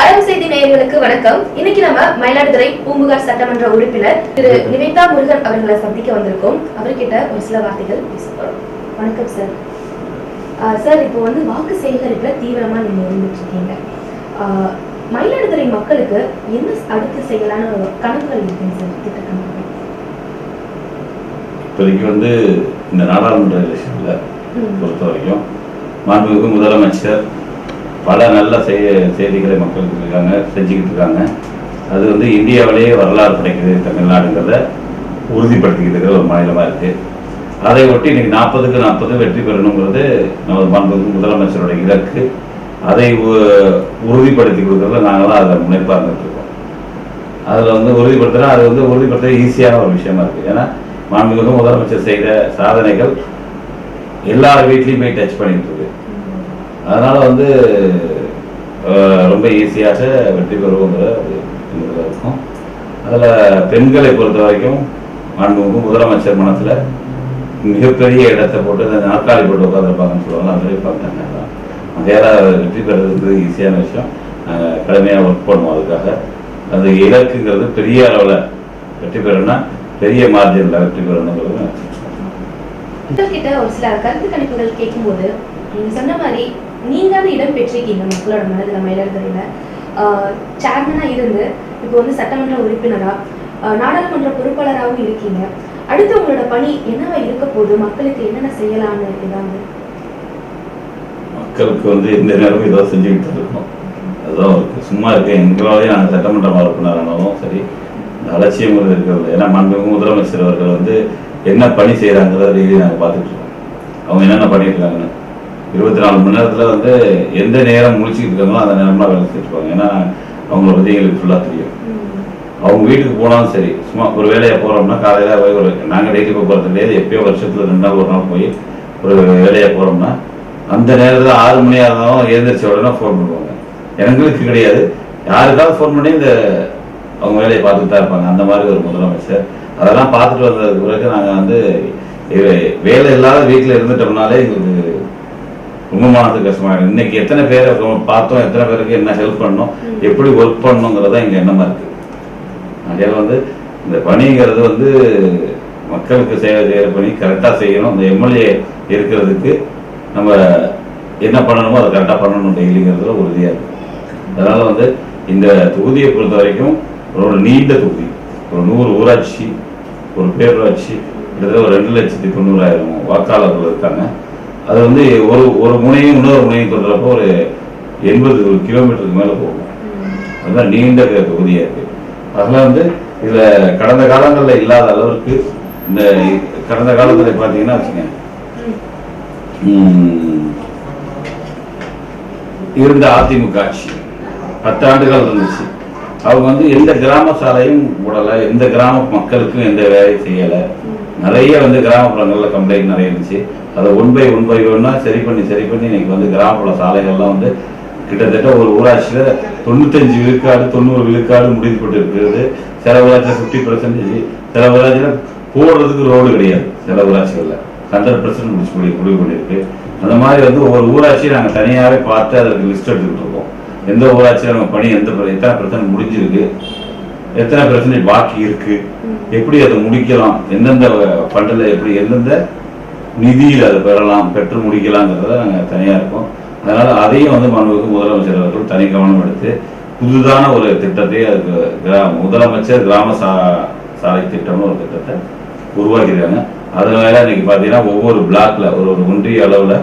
அரபு செய்தி நேயர்களுக்கு வணக்கம். இன்னைக்கு நம்ம மயிலாடுதுறை பூம்புகார் சட்டமன்ற உறுப்பினர் திரு நிவேதா முருகன் அவர்களை சந்திக்க வந்திருக்கோம். அவர்கிட்ட ஒரு சில வார்த்தைகள் பேச போறோம் வணக்கம் சார் சார் இப்போ வந்து வாக்கு சேகரிப்புல தீவிரமா நீங்க இருந்துட்டு இருக்கீங்க. மயிலாடுதுறை மக்களுக்கு என்ன அடுத்து செய்யலான்னு ஒரு கணக்குகள் இருக்குங்க சார் திட்ட கணக்குகள். இப்போதைக்கு வந்து இந்த நாடாளுமன்ற எலெக்ஷனில். பொறுத்த வரைக்கும் மாண்புமிகு முதலமைச்சர் பல நல்ல செய் செய்திகளை மக்களுக்கு இருக்காங்க செஞ்சுக்கிட்டு இருக்காங்க. அது வந்து இந்தியாவிலேயே வரலாறு படைக்குது தமிழ்நாடுங்கிறத உறுதிப்படுத்திக்கிட்டு இருக்கிற ஒரு மாநிலமாக இருக்குது அதை ஒட்டி இன்றைக்கி நாற்பதுக்கு நாற்பது வெற்றி பெறணுங்கிறது நமது மாண்புமிகு முதலமைச்சரோட இலக்கு. அதை உ- உறுதிப்படுத்தி கொடுக்குறதுல நாங்கள் தான் அதில் முனைப்பாக அதில் வந்து உறுதிப்படுத்தினா அது வந்து உறுதிப்படுத்த ஈஸியான ஒரு விஷயமா இருக்குது ஏன்னா மாண்புமிகு முதலமைச்சர் செய்த சாதனைகள் எல்லார் வீட்லேயும் போய் டச் பண்ணிட்டு இருக்கு. அதனால வந்து ரொம்ப ஈஸியாக வெற்றி பெறுவோங்கிற இருக்கும். அதில் பெண்களை பொறுத்த வரைக்கும் மாண்புமிகு முதலமைச்சர் மனசில் மிகப்பெரிய இடத்தை போட்டு இந்த நாற்காலி போட்டு உட்காந்துருப்பாங்கன்னு சொல்லுவாங்க அந்த மாதிரி பார்த்தாங்க அதையால் வெற்றி பெறுறது ஈஸியான விஷயம். நாங்கள் கடுமையாக ஒர்க் பண்ணுவோம் அதுக்காக. அது இலக்குங்கிறது பெரிய அளவில் வெற்றி பெறணும்னா பெரிய மார்ஜினில் வெற்றி பெறணுங்கிறது ஒரு சில கருத்து கணிப்புகள் கேட்கும்போது நீங்கள் சொன்ன மாதிரி நீங்க இடம் பெற்றிருக்கீங்க மக்களோட மனதில் மயிலாடுதுறையில் சேர்மனாக இருந்து இப்போ வந்து சட்டமன்ற உறுப்பினரா நாடாளுமன்ற பொறுப்பாளராகவும் இருக்கீங்க. அடுத்து உங்களோட பணி என்னவா இருக்க போகுது? மக்களுக்கு என்னென்ன செய்யலாம்னு ஏதாவது மக்களுக்கு வந்து எந்த நேரமும் ஏதோ செஞ்சுக்கிட்டு இருக்கோம். அதுதான் இருக்கு சும்மா இருக்க. எங்களாலேயும் நாங்கள் சட்டமன்ற உறுப்பினரானாலும் சரி இந்த அலட்சியங்கிறது இருக்கிறது ஏன்னா மாண்புமிகு முதலமைச்சர் அவர்கள் வந்து என்ன பணி செய்கிறாங்கிறத டெய்லி நாங்கள் பார்த்துட்டு இருக்கோம். அவங்க என்னென்ன பண்ணிட்டு இருக்காங்கன்னு இருபத்தி நாலு மணி நேரத்தில் வந்து எந்த நேரம் முழிச்சுக்கிட்டு இருக்காங்களோ அந்த நேரம்லாம் வேலை செஞ்சுருப்பாங்க ஏன்னா அவங்கள பற்றி எங்களுக்கு ஃபுல்லாக தெரியும். அவங்க வீட்டுக்கு போனாலும் சரி சும்மா ஒரு வேலையை போகிறோம்னா காலையில் போய் ஒரு நாங்கள் டெய்லி போய் போகிறது கிடையாது எப்பயோ வருஷத்தில் ரெண்டு நாள் ஒரு நாள் போய் ஒரு வேலையை போகிறோம்னா அந்த நேரத்தில் ஆறு மணியாக இருந்தாலும் எழுந்திரிச்ச உடனே ஃபோன் பண்ணுவாங்க. எங்களுக்கு கிடையாது. யாருக்காவது ஃபோன் பண்ணி இந்த அவங்க வேலையை பார்த்துட்டு தான் இருப்பாங்க. அந்த மாதிரி ஒரு முதலமைச்சர். அதெல்லாம் பார்த்துட்டு வந்ததுக்கு பிறகு நாங்கள் வந்து வேலை இல்லாத வீட்டில் இருந்துட்டோம்னாலே எங்களுக்கு ரொம்ப மனசுக்கு கஷ்டமாயிடும் இன்னைக்கு எத்தனை பேரை பார்த்தோம் எத்தனை பேருக்கு என்ன ஹெல்ப் பண்ணோம் எப்படி ஒர்க் பண்ணணுங்கிறதா எங்கள் எண்ணமாக இருக்குது அதனால வந்து இந்த பணிங்கிறது வந்து மக்களுக்கு சேவை செய்கிற பணி கரெக்டாக செய்யணும். இந்த எம்எல்ஏ இருக்கிறதுக்கு நம்ம என்ன பண்ணணுமோ அதை கரெக்டாக பண்ணணும் டெய்லிங்கிறதுல உறுதியாக இருக்கு. அதனால வந்து இந்த தொகுதியை பொறுத்த வரைக்கும் ஒரு நீண்ட தொகுதி. ஒரு நூறு ஊராட்சி ஒரு பேரூராட்சி கிட்டத்தட்ட ஒரு ரெண்டு லட்சத்தி தொண்ணூறாயிரம் வாக்காளர்கள் இருக்காங்க. அது வந்து ஒரு ஒரு முனையும் இன்னொரு முனையும் தொடுறப்போ ஒரு எண்பது கிலோமீட்டருக்கு மேலே போகும். அதுதான் நீண்ட பகுதியாக இருக்கு. அதெல்லாம் வந்து இதில் கடந்த காலங்களில் இல்லாத அளவுக்கு இந்த கடந்த காலத்தில் பார்த்தீங்கன்னா வச்சுங்க இருந்த அதிமுக ஆட்சி. பத்து ஆண்டுகள் இருந்துச்சு. அவங்க வந்து எந்த கிராம சாலையும் விடலை எந்த கிராம மக்களுக்கும் எந்த வேலையும் செய்யலை. நிறைய வந்து கிராமப்புறங்களில் கம்ப்ளைண்ட் நிறைய இருந்துச்சு. அதை ஒன் பை ஒன் பை ஒன்னா சரி பண்ணி சரி பண்ணி இன்னைக்கு வந்து கிராமப்புற சாலைகள்லாம் வந்து கிட்டத்தட்ட ஒரு ஊராட்சியில் தொண்ணூத்தஞ்சு விழுக்காடு தொண்ணூறு விழுக்காடு முடிவுபட்டு இருக்கிறது சில ஊராட்சியில் ஃபிஃப்டி பர்சன்டேஜ் சில ஊராட்சியில் போடுறதுக்கு ரோடு கிடையாது. சில ஊராட்சிகளில். ஹண்ட்ரட் பர்சன்ட் முடிச்சு முடி முடிவு பண்ணியிருக்கு. அந்த மாதிரி வந்து ஒவ்வொரு ஊராட்சியும் நாங்கள் தனியாகவே பார்த்து அதற்கு லிஸ்ட் எடுத்துக்கிட்டு இருக்கோம். எந்த ஊராட்சியில் நம்ம பணி எந்த எத்தனை பர்சன்ட் முடிஞ்சிருக்கு எத்தனை பர்சன்டேஜ் பாக்கி இருக்கு எப்படி அதை முடிக்கலாம் எந்தெந்த ஃபண்டில் எப்படி எந்தெந்த நிதியில் அதை பெறலாம் பெற்று முடிக்கலாங்கிறத நாங்கள் தனியாக இருக்கோம். அதனால் அதையும் வந்து மாண்புமிகு முதலமைச்சர் அவர்கள் தனி கவனம் எடுத்து புதுதான ஒரு திட்டத்தை அதுக்கு கிரா- முதலமைச்சர் கிராம சா சாலை திட்டம்னு ஒரு திட்டத்தை உருவாக்கியிருக்காங்க. அதில் வேற இன்னைக்கு பார்த்தீங்கன்னா ஒவ்வொரு பிளாக்ல ஒரு ஒரு ஒன்றிய அளவில்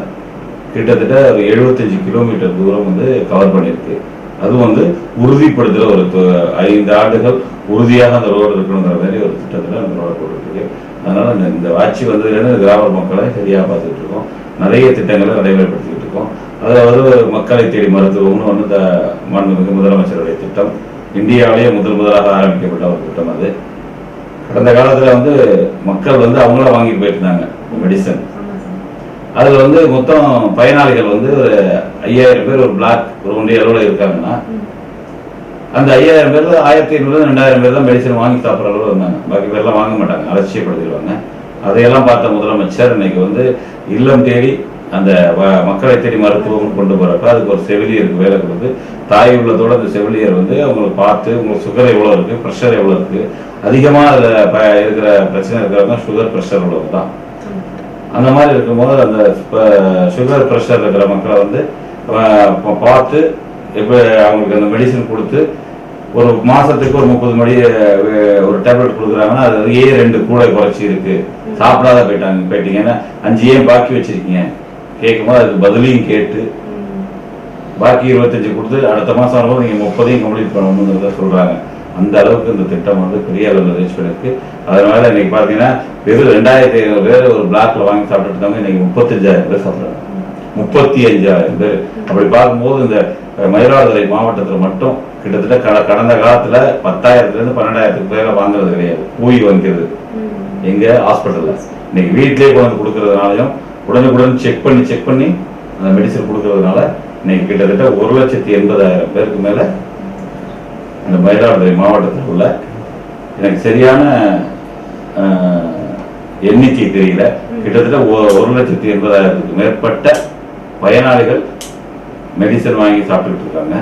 கிட்டத்தட்ட ஒரு எழுபத்தஞ்சு கிலோமீட்டர் தூரம் வந்து கவர் பண்ணியிருக்கு. அதுவும் வந்து உறுதிப்படுத்துகிற ஒரு ஐந்து ஆண்டுகள் உறுதியாக அந்த ரோடு இருக்கணுங்கிற மாதிரி ஒரு திட்டத்தில் அந்த ரோடு போட்டுருக்கு அதனால இந்த இந்த ஆட்சி வந்ததுலேருந்து கிராம மக்களை சரியாக பார்த்துட்டு இருக்கோம் நிறைய திட்டங்களை நடைமுறைப்படுத்திக்கிட்டு இருக்கோம். அதாவது மக்களை தேடி மருத்துவம்னு வந்து இந்த மாண்புமிகு முதலமைச்சருடைய திட்டம். இந்தியாவிலேயே முதல் முதலாக ஆரம்பிக்கப்பட்ட ஒரு திட்டம் அது. கடந்த காலத்தில் வந்து மக்கள் வந்து அவங்கள வாங்கி போயிருந்தாங்க மெடிசன் அதில் வந்து மொத்தம் பயனாளிகள் வந்து ஒரு ஐயாயிரம் பேர் ஒரு பிளாக் ஒரு ஒன்றிய அளவில் இருக்காங்கன்னா அந்த ஐயாயிரம் பேர் ஆயிரத்தி ஐநூறு ரெண்டாயிரம் பேர் தான் மெடிசன் வாங்கி சாப்பிட்ற அளவு இருந்தாங்க. பாக்கி பேர்லாம் வாங்க மாட்டாங்க அலட்சியப்படுத்திடுவாங்க. அதையெல்லாம் பார்த்த முதலமைச்சர் இன்னைக்கு வந்து இல்லம் தேடி அந்த வ- மக்களை தேடி மருத்துவம் கொண்டு போறப்ப அதுக்கு ஒரு செவிலியருக்கு வேலை கொடுத்து. தாய் உள்ளதோட அந்த செவிலியர் வந்து அவங்களை பார்த்து உங்களுக்கு சுகர் எவ்வளோ இருக்கு ப்ரெஷர் எவ்வளோ இருக்கு அதிகமாக அதில் ப இருக்கிற பிரச்சனை இருக்கிறவங்க சுகர் ப்ரெஷர் உள்ளது தான். அந்த மாதிரி இருக்கும்போது அந்த சுகர் ப்ரெஷர் இருக்கிற மக்களை வந்து பார்த்து இப்போ அவங்களுக்கு அந்த மெடிசன் கொடுத்து ஒரு மாசத்துக்கு ஒரு முப்பது மணி ஒரு டேப்லெட் கொடுக்குறாங்கன்னா அது வந்து ஏன் ரெண்டு கூட குறைச்சி இருக்கு சாப்பிடாத போயிட்டாங்க போயிட்டீங்கன்னா அஞ்சு ஏன் பாக்கி வச்சிருக்கீங்க? கேட்கும்போது அதுக்கு பதிலையும் கேட்டு பாக்கி இருபத்தஞ்சு கொடுத்து அடுத்த மாசம் வரும்போது நீங்க முப்பதையும் கம்ப்ளீட் பண்ணணுங்கிறத சொல்றாங்க. அந்த அளவுக்கு இந்த திட்டம் வந்து பெரிய அளவில் ரீச் பண்ணிருக்கு. அதனால இன்னைக்கு பாத்தீங்கன்னா வெறும் ரெண்டாயிரத்தி ஐநூறு பேர் ஒரு பிளாக்ல வாங்கி சாப்பிட்டுட்டு இருந்தவங்க இன்னைக்கு முப்பத்தஞ்சாயிரம் பேர் சாப்பிடுறாங்க. முப்பத்தி அஞ்சாயிரம் பேர். அப்படி பார்க்கும்போது இந்த மயிலாடுதுறை மாவட்டத்துல மட்டும் கிட்டத்தட்ட கட- கடந்த காலத்துல பத்தாயிரத்துல இருந்து பன்னெண்டாயிரத்துக்கு பேரை வாங்குறது கிடையாது. போய் வாங்கிறது எங்க? ஹாஸ்பிட்டல்ல. இன்னைக்கு வீட்லயே கொண்டு கொடுக்கறதுனாலையும் உடனுக்குடன் செக் பண்ணி செக் பண்ணி அந்த மெடிசன் கொடுக்கறதுனால இன்னைக்கு கிட்டத்தட்ட ஒரு லட்சத்தி எண்பதாயிரம் பேருக்கு மேல இந்த மயிலாடுதுறை மாவட்டத்தில் உள்ள எனக்கு சரியான எண்ணிக்கை தெரியல. கிட்டத்தட்ட ஒரு லட்சத்தி எண்பதாயிரத்துக்கு மேற்பட்ட பயனாளிகள் மெடிசன் வாங்கி சாப்பிட்டுக்கிட்டு இருக்காங்க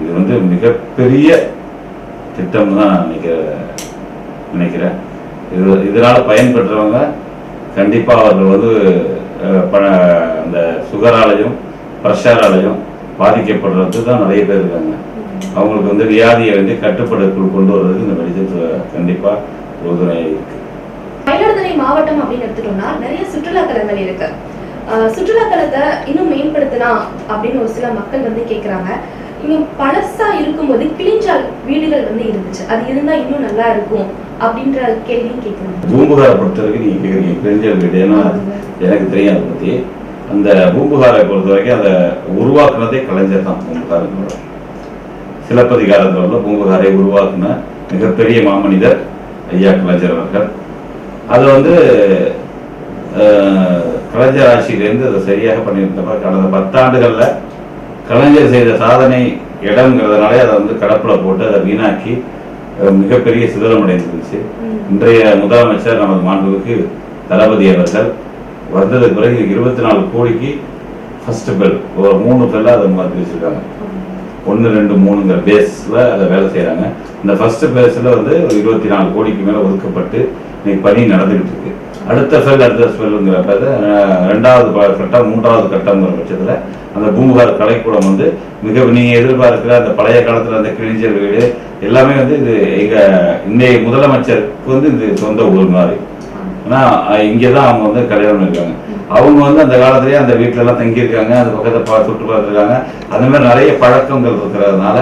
இது வந்து மிகப்பெரிய திட்டம் தான் நினைக்கிற நினைக்கிறேன். இது இதனால பயன்பெற்றவங்க கண்டிப்பா அவர்கள் வந்து பண அந்த சுகராலையும் ப்ரெஷராலையும் பாதிக்கப்படுறது தான் நிறைய பேர் இருக்காங்க. அவங்களுக்கு வந்து வியாதியை வந்து கட்டுப்பாடுக்குள் கொண்டு வர்றதுக்கு இந்த மெடிசன் கண்டிப்பா உறுதுணையாக இருக்கு. மயிலாடுதுறை மாவட்டம் அப்படின்னு எடுத்துட்டோம்னா நிறைய சுற்றுலா தலங்கள் இருக்கு. சுற்றுலா தலத்தை இன்னும் மேம்படுத்தினா அப்படின்னு ஒரு சில மக்கள் வந்து கேக்குறாங்க. இங்க பழசா இருக்கும்போது கிளிஞ்சால் வீடுகள் வந்து இருந்துச்சு. அது இருந்தா இன்னும் நல்லா இருக்கும் அப்படின்ற கேள்வியும் கேட்குறாங்க பூம்புகாரை பொறுத்த வரைக்கும் நீங்க கேக்குறீங்க. கிழிஞ்சல் வீடு. ஏன்னா எனக்கு தெரியும் அதை பத்தி. அந்த பூம்புகாரை பொறுத்த வரைக்கும் அதை உருவாக்குனதே கலைஞர் தான் பூம்புகாருக்கு சிலப்பதிகாரத்தில் உள்ள பூம்புகாரை உருவாக்குன மிகப்பெரிய மாமனிதர் ஐயா கலைஞர் அவர்கள். அது வந்து கலைஞர் ஆட்சியிலேருந்து அதை சரியாக பண்ணியிருந்தப்ப கடந்த பத்தாண்டுகள்ல கலைஞர் செய்த சாதனை இடம்ங்கிறதுனாலே அதை வந்து கடப்பில் போட்டு அதை வீணாக்கி மிகப்பெரிய சிதறம் அடைந்துருச்சு இன்றைய முதலமைச்சர் நமது மாண்புக்கு தளபதி அவர்கள் வந்ததுக்கு பிறகு இருபத்தி நாலு கோடிக்கு ஃபர்ஸ்ட் பெல் ஒரு மூணு பெல்ல அதை மாற்றி வச்சிருக்காங்க. ஒன்று ரெண்டு மூணுங்கிற பேஸில் அதை வேலை செய்கிறாங்க இந்த ஃபர்ஸ்ட் பேஸில் வந்து ஒரு இருபத்தி நாலு கோடிக்கு மேலே ஒதுக்கப்பட்டு இன்னைக்கு பணி நடந்துகிட்டு இருக்கு. அடுத்த செல் அடுத்த ஃபெல்லுங்கிறப்ப ரெண்டாவது கட்டம் மூன்றாவது கட்டங்கிற பட்சத்தில் அந்த பூம்புகார் கலைக்கூடம் வந்து மிக நீங்கள் எதிர்பார்க்கிற அந்த பழைய காலத்தில் அந்த கிழிஞ்சல் வீடு எல்லாமே வந்து இது எங்கள் இன்றைய முதலமைச்சருக்கு வந்து இது சொந்த ஊர் மாதிரி. ஆனால் இங்கே தான் அவங்க வந்து கல்யாணம் பண்ணியிருக்காங்க அவங்க வந்து அந்த காலத்திலேயே அந்த வீட்டிலலாம் தங்கியிருக்காங்க அந்த பக்கத்தை பா சுட்டு பார்த்துருக்காங்க. அந்த மாதிரி நிறைய பழக்கங்கள் இருக்கிறதுனால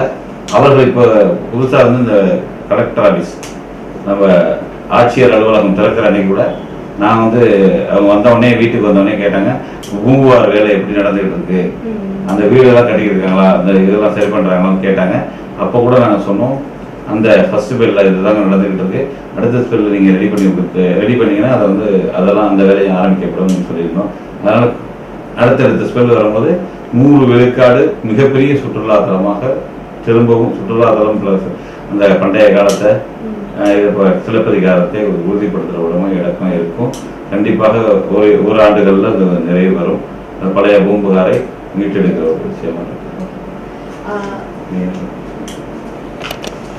அவர்கள் இப்போ புதுசாக வந்து இந்த கலெக்டர் ஆஃபீஸ் நம்ம ஆட்சியர் அலுவலகம் திறக்கிற அன்னைக்கு கூட நான் வந்து அவங்க வந்த உடனே வீட்டுக்கு வந்த உடனே கேட்டாங்க பூம்புவார் வேலை எப்படி நடந்துகிட்டு இருக்கு அந்த வீடெல்லாம் கட்டிக்கிருக்காங்களா? அந்த இதெல்லாம் சரி பண்றாங்களான்னு கேட்டாங்க. அப்போ கூட நாங்கள் சொன்னோம் அந்த ஃபர்ஸ்ட் பில்ல இதுதாங்க நடந்துகிட்டு இருக்கு அடுத்த ஸ்பெல் நீங்க ரெடி பண்ணி ரெடி பண்ணீங்கன்னா அதை வந்து அதெல்லாம் அந்த வேலையை ஆரம்பிக்கப்படும் சொல்லியிருந்தோம். அதனால அடுத்தடுத்த ஸ்பெல் வரும்போது நூறு விழுக்காடு மிகப்பெரிய சுற்றுலா தலமாக திரும்பவும் சுற்றுலா தலம் பிளஸ் அந்த பண்டைய காலத்தை சிலப்பதிகாரத்தை உறுதிப்படுத்துகிற உடமை இடக்கம் இருக்கும். கண்டிப்பாக ஒரு ஒரு ஆண்டுகளில் அது நிறைவு வரும். அந்த பழைய பூம்புகாரை மீட்டெடுக்கிற ஒரு விஷயமா இருக்கு.